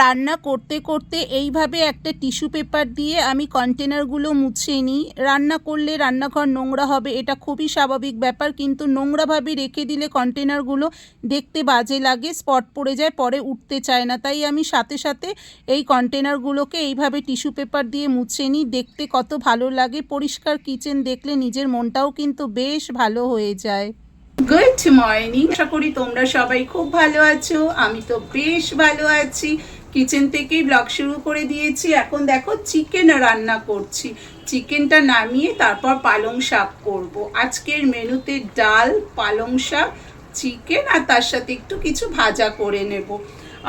রান্না করতে করতে এইভাবে একটা টিস্যু পেপার দিয়ে আমি কন্টেনারগুলো মুছে নিই। রান্না করলে রান্নাঘর নোংরা হবে, এটা খুবই স্বাভাবিক ব্যাপার। কিন্তু নোংরাভাবে রেখে দিলে কন্টেনারগুলো দেখতে বাজে লাগে, স্পট পড়ে যায়, পরে উঠতে চায় না। তাই আমি সাথে সাথে এই কন্টেনারগুলোকে এইভাবে টিস্যু পেপার দিয়ে মুছে নিই। দেখতে কত ভালো লাগে, পরিষ্কার কিচেন দেখলে নিজের মনটাও কিন্তু বেশ ভালো হয়ে যায়। গুড মর্নিং আশা করি তোমরা সবাই খুব ভালো আছো, আমি তো বেশ ভালো আছি। কিচেন থেকেই ব্লগ শুরু করে দিয়েছি। এখন দেখো চিকেন রান্না করছি। চিকেনটা নামিয়ে তারপর পালং শাক করব। আজকের মেনুতে ডাল, পালং শাক চিকেন আর তার সাথে একটু কিছু ভাজা করে নেব।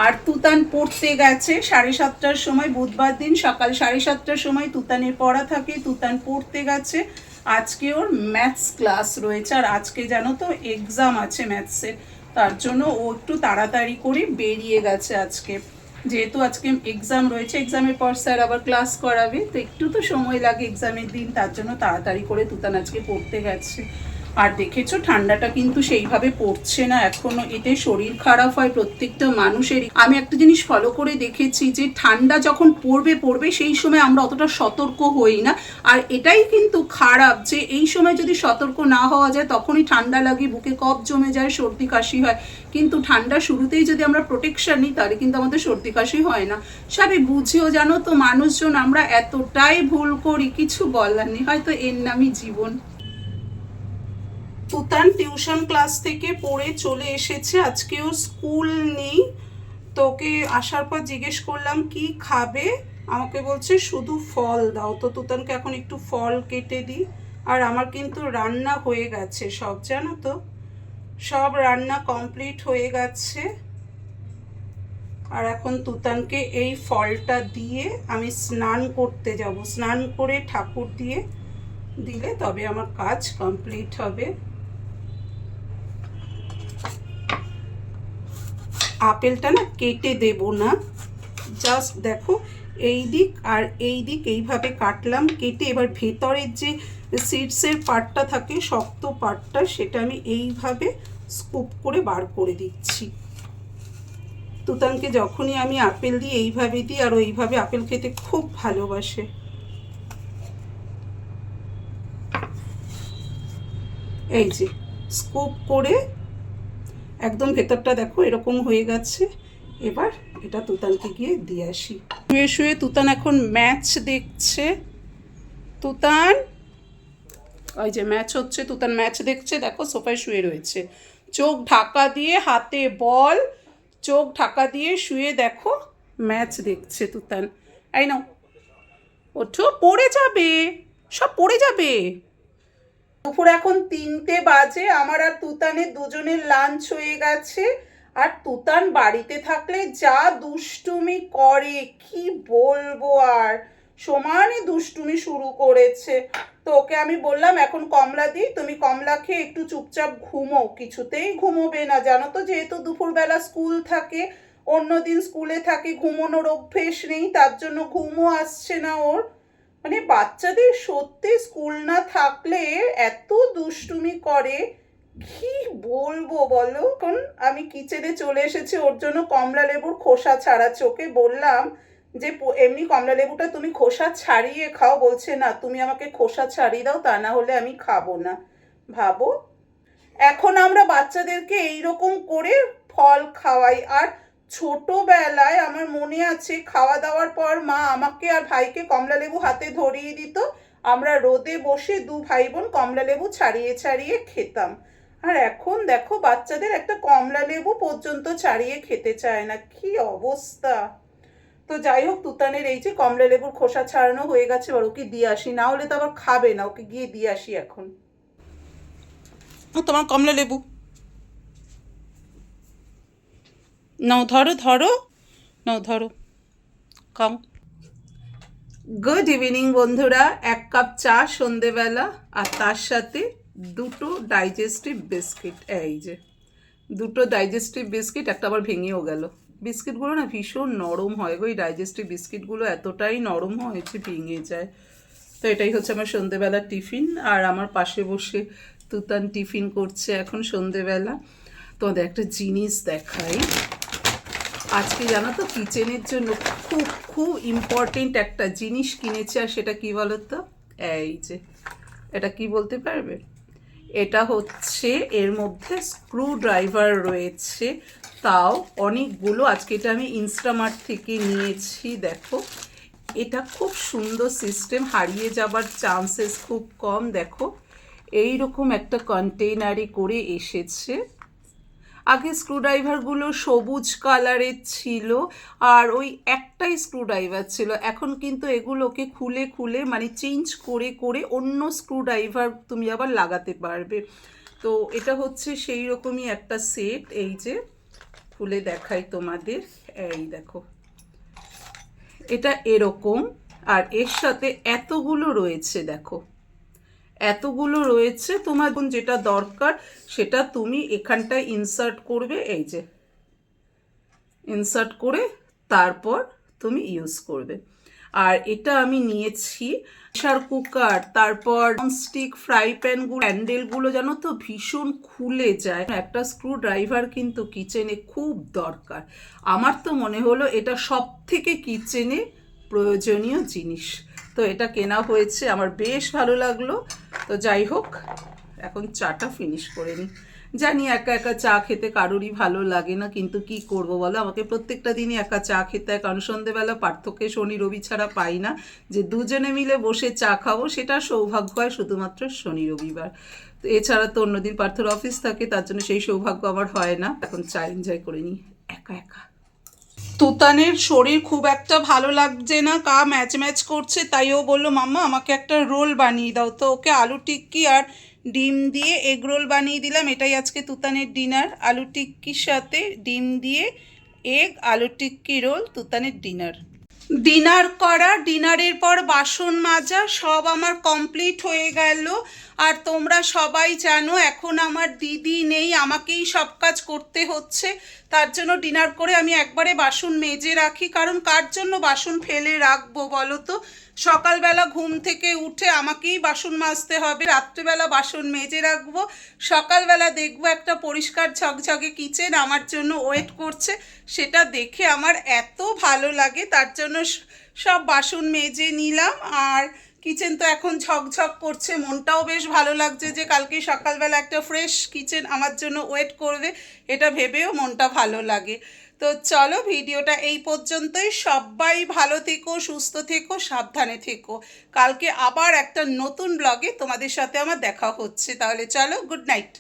আর তুতান পড়তে গেছে সাড়ে সাতটার সময়, বুধবার দিন সকাল সাড়ে সাতটার সময় তুতানের পড়া থাকে, তুতান পড়তে গেছে। আজকে ওর ম্যাথস ক্লাস রয়েছে আর আজকে জানো তো এক্সাম আছে ম্যাথসের তার জন্য ও একটু তাড়াতাড়ি করে বেরিয়ে গেছে আজকে। যেহেতু আজকে এক্সাম রয়েছে এক্সামের পর স্যার আবার ক্লাস করাবে, তো একটু তো সময় লাগে এক্সামের দিন, তার জন্য তাড়াতাড়ি করে তুতান আজকে পড়তে গেছে। আর দেখেছ, ঠান্ডাটা কিন্তু সেইভাবে পড়ছে না এখনও। এতে শরীর খারাপ হয় প্রত্যেকটা মানুষেরই। আমি একটা জিনিস ফলো করে দেখেছি যে, ঠান্ডা যখন পড়বে পড়বে, সেই সময় আমরা অতটা সতর্ক হই না। আর এটাই কিন্তু খারাপ যে, এই সময় যদি সতর্ক না হওয়া যায়, তখনই ঠান্ডা লাগে, বুকে কফ জমে যায়, সর্দি কাশি হয়। কিন্তু ঠান্ডা শুরুতেই যদি আমরা প্রোটেকশন নিই, তাহলে কিন্তু আমাদের সর্দি কাশি হয় না। সবই বুঝেও জানো তো, মানুষজন আমরা এতটাই ভুল করি, কিছু বলার নেই। হয়তো এর নামই জীবন। তুতান টিউশন ক্লাস থেকে পড়ে চলে এসেছে। আজকেও স্কুল নেই। তোকে আসার পর জিজ্ঞেস করলাম, কি খাবে? আমাকে বলছে, শুধু ফল দাও। তো তুতানকে এখন একটু ফল কেটে দিই। আর আমার কিন্তু রান্না হয়ে গেছে সব, জানো তো? সব রান্না কমপ্লিট হয়ে গেছে। আর এখন তুতানকে এই ফলটা দিয়ে আমি স্নান করতে যাব। স্নান করে ঠাকুর দিয়ে দিলে তবে আমার কাজ কমপ্লিট হবে। আপেলটা না কেটে দেব না। জাস্ট দেখো, এই দিক আর এই দিক এইভাবে কাটলাম, কেটে এবার ভেতরের যে সিডসের পার্টটা থাকে, শক্ত পার্টটা সেটা আমি এইভাবে স্কুপ করে বার করে দিচ্ছি। তুতানকে যখনই আমি আপেল দিই, এইভাবে দিই, আর ওইভাবে আপেল খেতে খুব ভালোবাসে। এই যে স্কুপ করে একদম ভেতরটা দেখো, এরকম হয়ে গেছে। এবার এটা তুতানকে গিয়ে দিয়ে আসি। শুয়ে শুয়ে তুতান এখন ম্যাচ দেখছে। তুতান! ওই যে ম্যাচ হচ্ছে, তুতান ম্যাচ দেখছে, দেখো সোফায় শুয়ে রয়েছে। চোখ ঢাকা দিয়ে হাতে বল, চোখ ঢাকা দিয়ে শুয়ে দেখো ম্যাচ দেখছে তুতান। এই নাও, ওঠো, পড়ে যাবে, সব পড়ে যাবে। দুপুর এখন তিনটে বাজে, আমার আর তুতানের দুজনের লাঞ্চ হয়ে গেছে। আর তুতান বাড়িতে থাকলে যা দুষ্টুমি করে, কি বলব আর? সমানে দুষ্টুমি শুরু করেছে। তো ওকে আমি বললাম, এখন কমলা দিই তুমি কমলা খেয়ে একটু চুপচাপ ঘুমো। কিছুতেই ঘুমোবে না। জানো তো, যেহেতু দুপুরবেলা স্কুল থাকে, অন্যদিন স্কুলে থাকে, ঘুমোনোর অভ্যেস নেই, তার জন্য ঘুমও আসছে না ওর। মানে বাচ্চাদের সত্যি স্কুল না থাকলে এত দুষ্টুমি করে, কি বলব বলো? এখন আমি কিচেনে চলে এসেছি, ওর জন্য কমলা লেবুর খোসা ছাড়া। চোখে বললাম যে এমনি কমলা লেবুটা তুমি খোসা ছাড়িয়ে খাও। বলছে, না, তুমি আমাকে খোসা ছাড়িয়ে দাও, তা না হলে আমি খাব না। ভাবো, এখন আমরা বাচ্চাদেরকে এইরকম করে ফল খাওয়াই। আর ছোটবেলায় আমার মনে আছে খাওয়া দাওয়ার পর মা আমাকে আর ভাইকে কমলা লেবু হাতে ধরিয়ে দিত। আমরা রোদে বসে দু ভাই বোন কমলা লেবু ছাড়িয়ে ছাড়িয়ে খেতাম। আর এখন দেখো, বাচ্চাদের একটা কমলা লেবু পর্যন্ত ছাড়িয়ে খেতে চায় না। কি অবস্থা! তো যাই হোক, তুতানের এই যে কমলা লেবুর খোসা ছাড়ানো হয়ে গেছে, এবার ওকে দিয়ে আসি। না হলে তো আবার খাবে না, ওকে গিয়ে দিয়ে আসি এখন। তোমার কমলা লেবু। নাও ধরো ধরো নাও ধরো খাও গুড ইভিনিং বন্ধুরা। এক কাপ চা সন্ধেবেলা আর তার সাথে দুটো ডাইজেস্টিভ বিস্কিট এই যে, দুটো ডাইজেস্টিভ বিস্কিট একটা আবার ভেঙেও গেল। বিস্কিটগুলো না ভীষণ নরম হয় এই ডাইজেস্টিভ বিস্কিটগুলো এতটাই নরম হয় যে ভেঙে যায়। তো এটাই হচ্ছে আমার সন্ধেবেলার টিফিন। আর আমার পাশে বসে তুতান টিফিন করছে এখন সন্ধেবেলা। তোমাদের একটা জিনিস দেখাই। আজকে জানো তো কিচেনের জন্য খুব খুব ইম্পর্টেন্ট একটা জিনিস কিনেছি, আর সেটা কি বলো তো এই যে, এটা কি বলতে পারবে? এটা হচ্ছে, এর মধ্যে স্ক্রু ড্রাইভার রয়েছে। তাও অনেকগুলো, আজকে এটা আমি ইনস্টামার্ট থেকে নিয়েছি, দেখো। এটা খুব সুন্দর সিস্টেম হারিয়ে যাবার চান্সেস খুব কম, দেখো। এই রকম একটা কন্টেইনারে করে এসেছে। আগে স্ক্রুড্রাইভারগুলো সবুজ কালারের ছিল, আর ওই একটাই স্ক্রুড্রাইভার ছিল। এখন কিন্তু এগুলোকে খুলে খুলে মানে চেঞ্জ করে করে অন্য স্ক্রুড্রাইভার তুমি আবার লাগাতে পারবে। তো এটা হচ্ছে সেই রকমই একটা সেট এই যে খুলে দেখাই তোমাদের। এই দেখো। এটা এরকম, আর এর সাথে এতগুলো রয়েছে, দেখো। এতগুলো রয়েছে, তোমার যেটা দরকার সেটা তুমি এখানটায় ইনসার্ট করবে, এই যে। ইনসার্ট করে তারপর তুমি ইউজ করবে। আর এটা আমি নিয়েছি প্রেশার কুকার তারপর স্টিক ফ্রাই প্যানগুলো হ্যান্ডেলগুলো জানো তো, ভীষণ খুলে যায়। একটা স্ক্রু ড্রাইভার কিন্তু কিচেনে খুব দরকার। আমার তো মনে হলো এটা সব থেকে কিচেনে প্রয়োজনীয় জিনিস। তো এটা কেনা হয়েছে, আমার বেশ ভালো লাগল। তো যাই হোক, এখন চাটা ফিনিশ করে নিই জানি একা একা চা খেতে কারোরই ভালো লাগে না, কিন্তু কি করব বলো? আমাকে প্রত্যেকটা দিনই একা চা খেতে হয়, কারণ সন্ধেবেলা পার্থক্যে শনি রবি ছাড়া পাই না। যে দুজনে মিলে বসে চা খাব, সেটা সৌভাগ্য হয় শুধুমাত্র শনি রবিবার। তো এছাড়া তো অন্যদিন পার্থর অফিস থাকে, তার জন্য সেই সৌভাগ্য আবার হয় না। এখন চা এনজয় করে নিই একা একা। তুতানের শরীর খুব একটা ভালো লাগছে না, কা ম্যাচ ম্যাচ করছে, তাই ও বলল, মাম্মা, আমাকে একটা রোল বানিয়ে দাও। তো ওকে আলু টিক্কি আর ডিম দিয়ে এগ রোল বানিয়ে দিলাম, এটাই আজকে তুতানের ডিনার। আলু টিক্কির সাথে ডিম দিয়ে এগ, আলু টিক্কি রোল, তুতানের ডিনার। ডিনার করা ডিনারের পর বাসন মাজা, সব আমার কমপ্লিট হয়ে গেল। আর তোমরা সবাই জানো, এখন আমার দিদি নেই, আমাকেই সব কাজ করতে হচ্ছে। তার জন্য ডিনার করে আমি একবারে বাসন মেজে রাখি। কারণ কার জন্য বাসন ফেলে রাখব বলো তো? সকালবেলা ঘুম থেকে উঠে আমাকেই বাসন মাজতে হবে। রাত্রিবেলা বাসন মেজে রাখব। সকালবেলা দেখব একটা পরিষ্কার ঝকঝকে কিচেন আমার জন্য ওয়েট করছে। সেটা দেখে আমার এত ভালো লাগে, তার জন্য সব বাসন মেজে নিলাম। আর কিচেন তো এখন ঝকঝক করছে, মনটাও বেশ ভালো লাগছে যে কালকে সকালবেলা একটা ফ্রেশ কিচেন আমার জন্য ওয়েট করবে। এটা ভেবেও মনটা ভালো লাগে। তো চলো ভিডিওটা এই পর্যন্তই। সবাই ভালো থেকো, সুস্থ থেকো, সাবধানে থেকো। কালকে আবার একটা নতুন ব্লগে তোমাদের সাথে আমার দেখা হচ্ছে। তাহলে চলো গুড নাইট